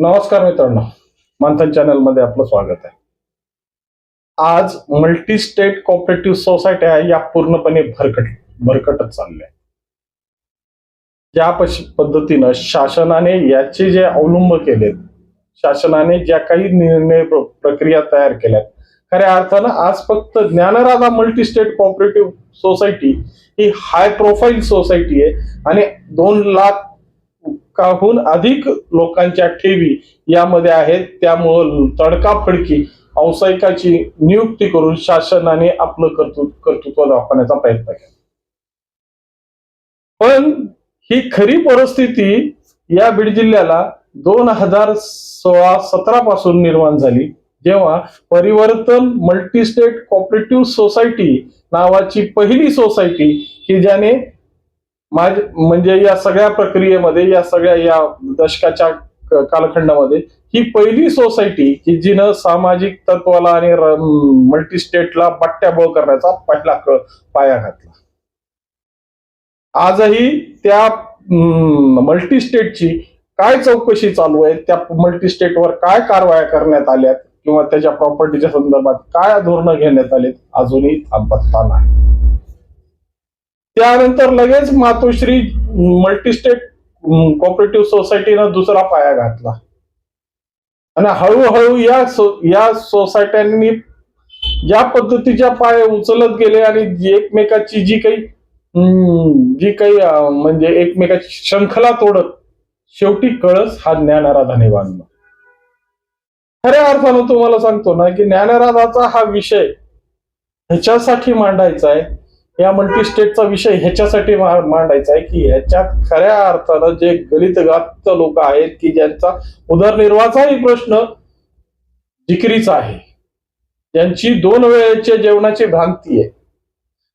नमस्कार मित्रांनो मंथन चॅनलमध्ये आपलं स्वागत आहे. आज मल्टी स्टेट कॉपरेटिव्ह सोसायट्या या पूर्णपणे भरकट भरकटत चालल्या. ज्या पद्धतीनं शासनाने याचे जे अवलंब केलेत शासनाने ज्या काही निर्णय प्रक्रिया तयार केल्यात खऱ्या अर्थानं आज फक्त Dnyanradha multi state cooperative society ही हाय प्रोफाईल सोसायटी आहे आणि दोन लाख काहून अधिक लोकांच्या ठेवी यामध्ये आहेत त्यामुळं तडकाफडकी व्यावसायिकाची नियुक्ती करून शासनाने आपलं कर्तृत्व कर्तृत्व दाखवण्याचा प्रयत्न केला. पण ही खरी परिस्थिती या बीड जिल्ह्याला दोन हजार सोळा सतरा पासून निर्माण झाली जेव्हा परिवर्तन मल्टी स्टेट कॉपरेटिव्ह सोसायटी नावाची पहिली सोसायटी की ज्याने माझ म्हणजे या सगळ्या प्रक्रियेमध्ये या सगळ्या या दशकाच्या कालखंडामध्ये ही पहिली सोसायटी की जिनं सामाजिक तत्वाला आणि मल्टी स्टेटला बट्ट्याबोळ करण्याचा पहिला पाया घातला. आजही त्या मल्टी स्टेटची काय चौकशी चालू आहे त्या मल्टी स्टेटवर काय कारवाया करण्यात आल्यात किंवा त्याच्या प्रॉपर्टीच्या संदर्भात काय धोरणं घेण्यात आलेत अजूनही थांबता नाही. त्यानंतर लगेच मातोश्री मल्टीस्टेट कॉपरेटिव्ह सोसायटीनं दुसरा पाया घातला. आणि हळूहळू या सो या सोसायट्यांनी ज्या पद्धतीच्या पाय उचलत गेले आणि एकमेकाची जी काही हम्म, जी काही म्हणजे एकमेकाची शृंखला तोडत शेवटी कळस हा ज्ञानराधाने बांधला. खऱ्या अर्थानं तुम्हाला सांगतो ना की ज्ञानराधाचा हा विषय ह्याच्यासाठी मांडायचा आहे या मल्टी स्टेटचा विषय ह्याच्यासाठी मांडायचा आहे की ह्याच्यात खऱ्या अर्थानं जे गलित गात लोक आहेत की ज्यांचा उदरनिर्वाहाचाही प्रश्न जिकरीचा आहे. ज्यांची दोन वेळेच्या जेवणाची भ्रांती आहे.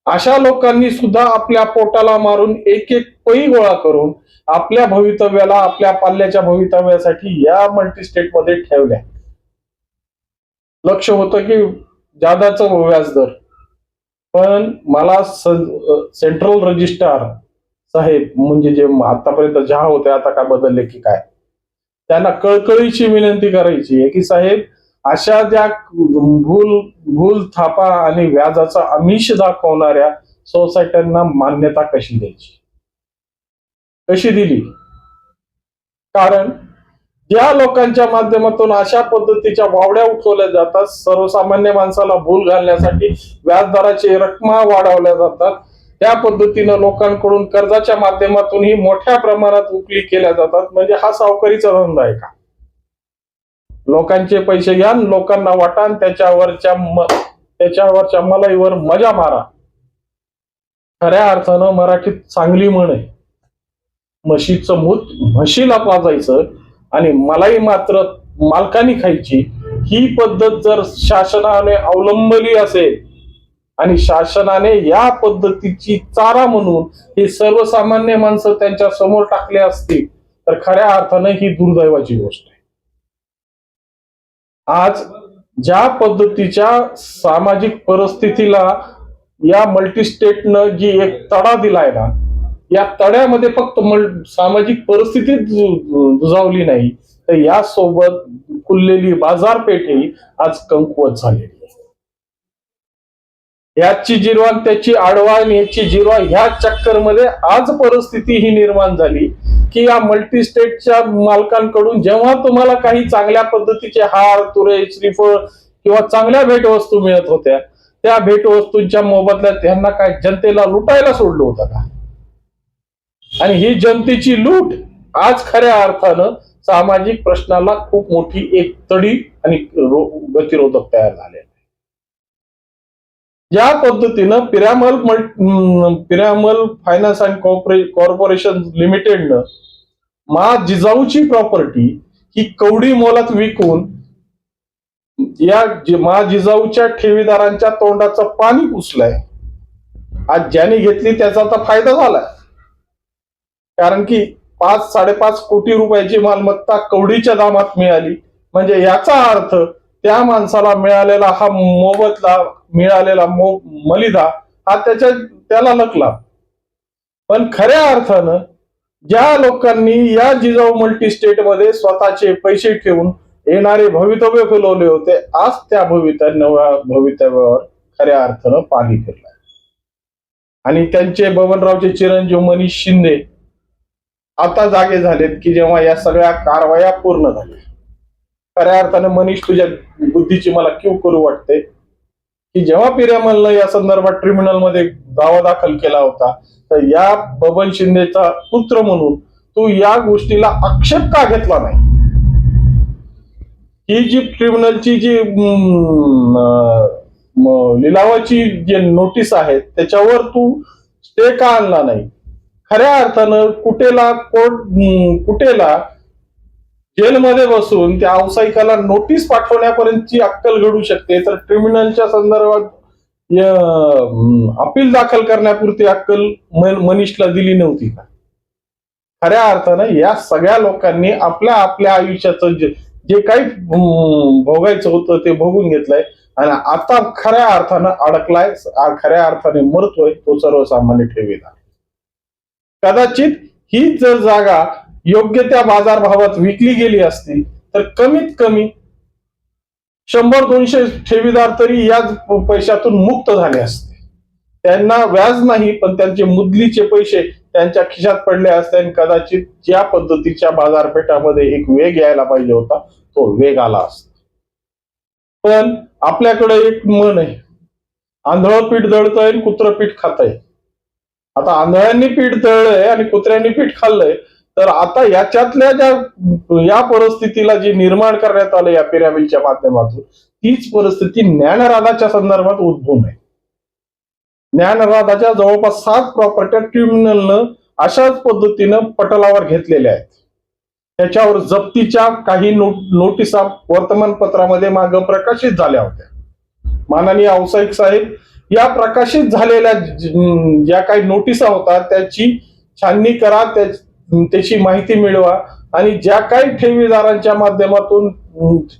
अशा लोकांनी सुद्धा आपल्या पोटाला मारून एक एक पै गोळा करून आपल्या भवितव्याला आपल्या पाल्याच्या भवितव्यासाठी या मल्टीस्टेटमध्ये ठेवल्या. लक्ष होतं की जादाचं व्याजदर. पण मला सेंट्रल रजिस्ट्रार साहेब म्हणजे जे आतापर्यंत जहा होते आता काय बदलले की काय? त्यांना कळकळीची विनंती करायची आहे की साहेब अशा ज्या भूल भूल थापा आणि व्याजाचा आमिष दाखवणाऱ्या सोसायट्यांना मान्यता कशी द्यायची? कशी दिली? कारण ज्या लोकांच्या माध्यमातून अशा पद्धतीच्या वावड्या उठवल्या जातात सर्वसामान्य माणसाला भूल घालण्यासाठी व्याजदराची रकमा वाढवल्या जातात त्या पद्धतीनं लोकांकडून कर्जाच्या माध्यमातून ही मोठ्या प्रमाणात उकली केल्या जातात. म्हणजे हा सावकारीचा धंदा आहे का? लोकांचे पैसे घ्या लोकांना वाटा आणि त्याच्यावरच्या त्याच्यावरच्या मलाईवर मजा मारा. खऱ्या अर्थानं मराठीत चांगली म्हण आहे म्हशीचं मूत म्हशीला पाजायचं आणि मलाई मात्र मालकानी खायची ही पद्धत जर शासनाने अवलंबली असेल आणि शासनाने या पद्धतीची चारा म्हणून ही सर्वसामान्य माणसं त्यांच्यासमोर टाकले असतील तर खऱ्या अर्थानं ही दुर्दैवाची गोष्ट आहे. आज ज्या पद्धतीच्या सामाजिक परिस्थितीला या मल्टीस्टेटनं जी एक तडा दिलाय ना या तड्यामध्ये फक्त सामाजिक परिस्थिती दुजावली नाही तर यासोबत खुललेली बाजारपेठही आज कमकुवत झालेली आहे. याची जिरवा त्याची आडवा आणि याची जिरवा ह्या चक्करमध्ये आज परिस्थिती ही निर्माण झाली की या मल्टी स्टेटच्या मालकांकडून जेव्हा तुम्हाला काही चांगल्या पद्धतीचे हार तुरे श्रीफळ किंवा चांगल्या भेटवस्तू मिळत होत्या त्या भेटवस्तूंच्या मोबदल्यात त्यांना काय जनतेला लुटायला सोडलं होतं का? आणि ही जनतेची लूट आज खऱ्या अर्थानं सामाजिक प्रश्नाला खूप मोठी एक तडी आणि गतिरोधक तयार झाले ज्या पद्धतीनं पिरामल मल- पिरामल फायनान्स अँड कॉर्पोरेशन लिमिटेडनं मा जिजाऊची प्रॉपर्टी ही कवडी मोलात विकून या मा जिजाऊच्या ठेवीदारांच्या तोंडाचं पाणी पुसलंय. आज ज्याने घेतली त्याचा आता फायदा झालाय. कारण की पाच साडेपाच कोटी रुपयाची मालमत्ता कवडीच्या दामात मिळाली. म्हणजे याचा अर्थ त्या माणसाला मिळालेला हा मोबदला मिळालेला मो मलिदा हा त्याच्या त्याला लकला पण खऱ्या अर्थानं ज्या लोकांनी या जिजाऊ मल्टी स्टेटमध्ये स्वतःचे पैसे ठेवून येणारे भवितव्य फुलवले होते आज त्या भवित्या नव्या भवितव्यावर खऱ्या अर्थानं पाणी फिरलाय. आणि त्यांचे बबनरावचे चिरंजीव मनीष शिंदे आता जागे झालेत की जेव्हा या सगळ्या कारवाया पूर्ण झाल्या. खऱ्या अर्थाने मनीष तुझ्या बुद्धीची मला क्यू करू वाटते? की जेव्हा पिर्यामलनं या संदर्भात ट्रिब्युनलमध्ये दावा दाखल केला होता तर या बबन शिंदेचा पुत्र म्हणून तू या गोष्टीला आक्षेप का घेतला नाही? ही जी ट्रिब्युनलची जी लिलावाची जे नोटीस आहे त्याच्यावर तू स्टे का आणला नाही? खऱ्या अर्थानं कुठेला कोर्ट कुटेला कुठेला जेलमध्ये बसून त्या व्यावसायिकाला नोटीस पाठवण्यापर्यंतची अक्कल घडू शकते. तर क्रिमिनलच्या संदर्भात अपील दाखल करण्यापुरती अक्कल मनीषला दिली नव्हती. का खऱ्या अर्थानं या सगळ्या लोकांनी आपल्या आपल्या आयुष्याचं जे जे काही भोगायचं होतं ते भोगून घेतलंय. आणि आता खऱ्या अर्थानं अडकलाय खऱ्या अर्थाने मरतोय तो सर्वसामान्य ठेवीला कदाचित ही जर जागा योग्य त्या बाजारभावात विकली गेली असती तर कमीत कमी शंभर दोनशे ठेवीदार तरी या पैशातून मुक्त झाले असते. त्यांना व्याज नाही पण त्यांचे मुदलीचे पैसे त्यांच्या खिशात पडले असते आणि कदाचित ज्या पद्धतीच्या बाजारपेठामध्ये एक वेग यायला पाहिजे होता तो वेग आला असता. पण आपल्याकडे एक मन आहे. आंधळ पीठ दळत आहे कुत्र पीठ खातंय. आता आंधळ्यांनी पीठ दळलंय आणि कुत्र्यांनी पीठ खाल्लंय तर आता याच्यातल्या ज्या या परिस्थितीला जे निर्माण करण्यात आलं या पिरामिडच्या माध्यमातून तीच परिस्थिती ज्ञानराधाच्या संदर्भात उद्भवून आहे. ज्ञानराधाच्या जवळपास सात प्रॉपर्ट्या ट्रिब्युनलनं अशाच पद्धतीनं पटलावर घेतलेल्या आहेत. त्याच्यावर जप्तीच्या काही नो नोटिसा वर्तमानपत्रामध्ये माग प्रकाशित झाल्या होत्या. माननीय व्यावसायिक साहेब या प्रकाशित झालेल्या ज्या काही नोटिसा होतात त्याची छाननी करा त्या- त्याची माहिती मिळवा. आणि ज्या काही ठेवीदारांच्या माध्यमातून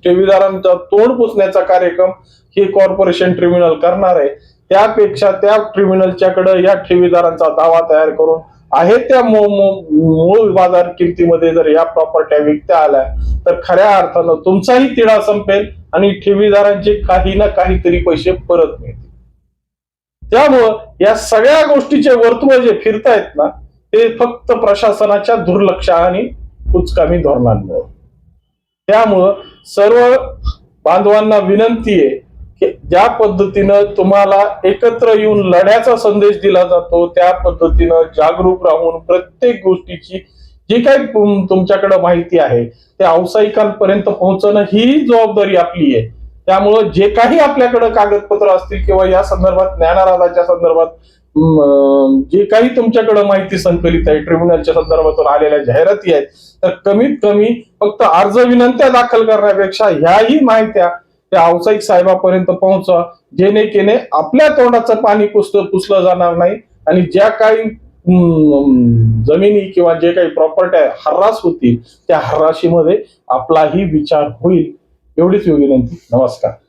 ठेवीदारांचा तोंड पुसण्याचा कार्यक्रम हे कॉर्पोरेशन ट्रिब्युनल करणार आहे. त्यापेक्षा त्या ट्रिब्युनलच्याकडे या ठेवीदारांचा दावा तयार करून आहे त्या मूळ बाजार किमतीमध्ये जर या प्रॉपर्ट्या विकत्या आल्या तर खऱ्या अर्थानं तुमचाही तिढा संपेल आणि ठेवीदारांचे काही ना काहीतरी पैसे परत मिळतील. त्यामुळं या सगळ्या गोष्टीचे वर्तुळ जे फिरतायत ना ते फक्त प्रशासनाच्या दुर्लक्ष आणि कुचकामी धोरणांमुळे त्यामुळं सर्व बांधवांना विनंती आहे की ज्या पद्धतीनं तुम्हाला एकत्र येऊन लढ्याचा संदेश दिला जातो त्या पद्धतीनं जागरूक राहून प्रत्येक गोष्टीची जी काही तुमच्याकडे माहिती आहे त्या व्यावसायिकांपर्यंत पोहोचणं ही जबाबदारी आपली आहे. त्यामुळं जे काही आपल्याकडे कागदपत्र असतील किंवा या संदर्भात ज्ञानाराधाच्या संदर्भात जे काही तुमच्याकडे माहिती संकलित आहे ट्रिब्युनलच्या संदर्भातून आलेल्या जाहिराती आहेत तर कमीत कमी फक्त अर्ज विनंत्या दाखल करण्यापेक्षा ह्याही माहित्या त्या व्यावसायिक साहेबापर्यंत पोहोचवा जेणेकेने आपल्या तोंडाचं पाणी पुसलं पुसलं जाणार नाही आणि ज्या काही जमिनी किंवा जे काही प्रॉपर्ट्या हर्रास होतील त्या हर्राशीमध्ये आपलाही विचार होईल. एवढीच विनंती. नमस्कार.